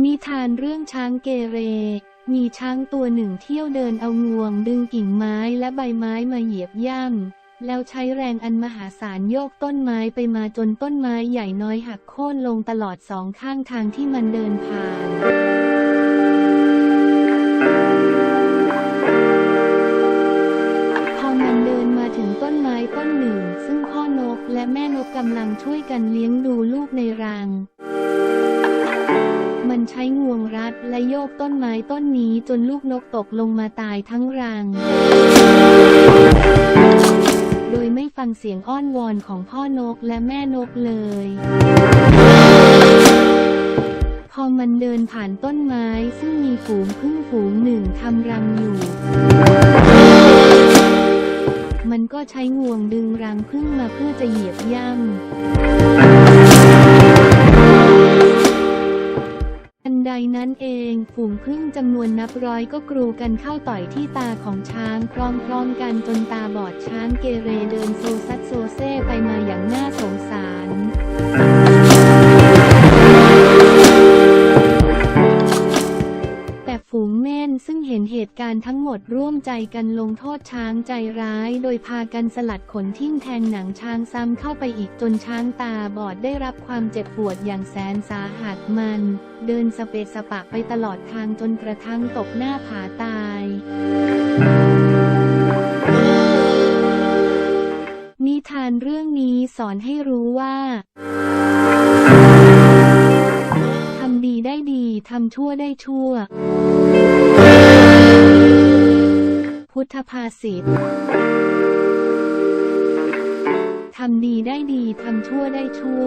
นิทานเรื่องช้างเกเร มีช้างตัวหนึ่งเที่ยวเดินเอางวง ดึงกิ่งไม้และใบไม้มาเหยียบย่ำแล้วใช้แรงอันมหาศาลโยกต้นไม้ไปมาจนต้นไม้ใหญ่น้อยหักโค่นลงตลอดสองข้างทางที่มันเดินผ่านพอมันเดินมาถึงต้นไม้ต้นหนึ่ง ซึ่งพ่อนกและแม่นกกำลังช่วยกันเลี้ยงดูลูกในรัง ใช้งวงรัดและโยกต้นไม้ต้นนี้จนลูกนกตกลงมาตายทั้งรัง โดยไม่ฟังเสียงอ้อนวอนของพ่อนกและแม่นกเลย พอมันเดินผ่านต้นไม้ซึ่งมีฝูงพึ่งฝูงหนึ่งทำรังอยู่มันก็ใช้งวงดึงรังพึ่งมาเพื่อจะเหยียบย่ำ นั้นเอง ฝูงพึ่งจำนวนนับร้อยก็กรูกันเข้าต่อยที่ตาของช้างพร้อมๆกันจนตาบอดช้างเกเรเดินโซซัดโซเซไปมา ซึ่งเห็นเหตุการณ์ทั้งหมดร่วมใจกันลงโทษช้างใจร้าย โดยพากันสลัดขนทิ่มแทงหนังช้างซ้ำเข้าไปอีกจนช้างตาบอดได้รับความเจ็บปวดอย่างแสนสาหัสมัน เดินสเปะสปะไปตลอดทางจนกระทั่งตกหน้าผาตายนิทานเรื่องนี้สอนให้รู้ว่า ทำทั่วได้ทั่ว พุทธภาษิตทำดีได้ดี ทำทั่วได้ทั่ว